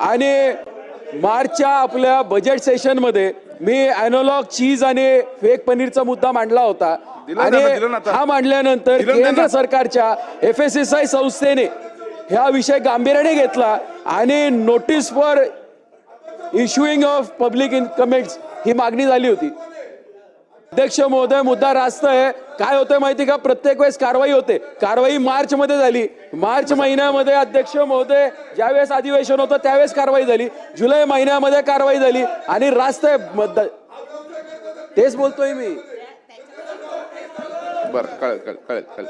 आणि मार्चच्या आपल्या बजेट सेशनमध्ये मी अॅनोलॉग चीज आणि फेक पनीरचा मुद्दा मांडला होता आणि. हा मांडल्यानंतर केंद्र. सरकारच्या एफ एस एस आय संस्थेने हा विषय गांभीर्याने घेतला आणि notice for issuing of public in comments ही मागणी झाली होती अध्यक्ष महोदय मुद्दा रास्त आहे. काय होतं माहिती का? प्रत्येक वेळेस कारवाई होते. कारवाई मार्च मध्ये झाली. मार्च महिन्यामध्ये अध्यक्ष महोदय ज्यावेळेस अधिवेशन होतं त्यावेळेस कारवाई झाली. जुलै महिन्यामध्ये कारवाई झाली. आणि रास्त आहे तेच बोलतोय मी. बरं कळेल कळेल कळेल कळेल.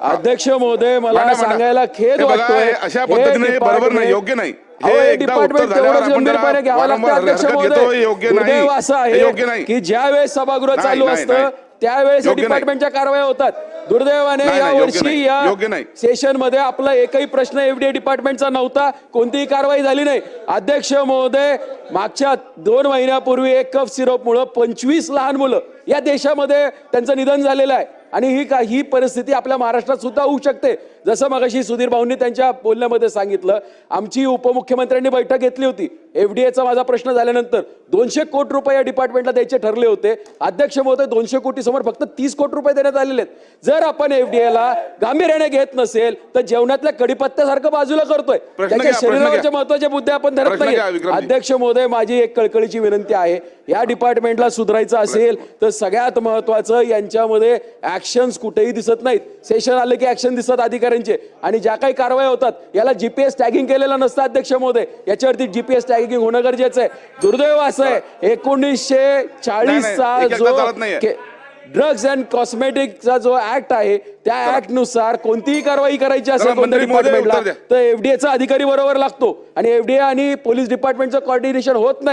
अध्यक्ष महोदय मला. सांगायला खेद वाटतोय. अशा पद्धतीने बरोबर नाही, योग्य नाही. हे तेवढंच गंभीरपणे घ्यावं लागतं अध्यक्ष महोदय. दुर्दैव असं योग्य आहे नाही. की ज्या वेळेस सभागृह चालू असतं. त्यावेळेस. डिपार्टमेंटच्या कारवाया होतात दुर्दैवाने या वर्षी. या. सेशनमध्ये आपला एकही प्रश्न एफडीए डिपार्टमेंटचा नव्हता कोणतीही कारवाई झाली नाही अध्यक्ष महोदय मागच्या दोन महिन्यापूर्वी एक कफ सिरप मुळे पंचवीस लहान मुलं या देशामध्ये त्यांचं निधन झालेलं आहे आणि ही का ही परिस्थिती आपल्या महाराष्ट्रात सुद्धा होऊ शकते जसं मगाशी सुधीर भाऊंनी त्यांच्या बोलण्यामध्ये सांगितलं आमची उपमुख्यमंत्र्यांनी बैठक घेतली होती. एफडीएचा माझा प्रश्न झाल्यानंतर दोनशे कोटी रुपये या डिपार्टमेंटला द्यायचे ठरले होते. अध्यक्ष महोदय दोनशे कोटी समोर फक्त तीस कोटी रुपये देण्यात आलेले आहेत. जर आपण एफडीएला गांभीर्याने घेत नसेल तर जेवणातल्या कडीपत्त्यासारखं बाजूला करतोय. त्याच्या शरीरावरचे घ्या. महत्त्वाचे मुद्दे आपण धरत नाही. अध्यक्ष महोदय माझी एक कळकळीची विनंती आहे या डिपार्टमेंटला सुधारायचं असेल तर सगळ्यात महत्वाचं यांच्यामध्ये ऍक्शन्स कुठेही दिसत नाहीत. सेशन आले की ऍक्शन दिसतात अधिकाऱ्यांचे आणि ज्या काही कारवाई होतात याला जीपीएस टॅगिंग केलेलं नसतं अध्यक्ष महोदय. याच्यावरती जीपीएस टॅगिंग होणं गरजेचं आहे. दुर्दैव असं आहे. एकोणीसशे चाळीसचा जो. ड्रग्ज अँड कॉस्मेटिकचा जो ऍक्ट आहे त्या ऍक्टनुसार कोणतीही कारवाई करायची असेल डिपार्टमेंटला. तर एफडीएचा अधिकारी बरोबर लागतो. आणि एफडीए आणि पोलीस डिपार्टमेंटचं कॉर्डिनेशन होत नाही.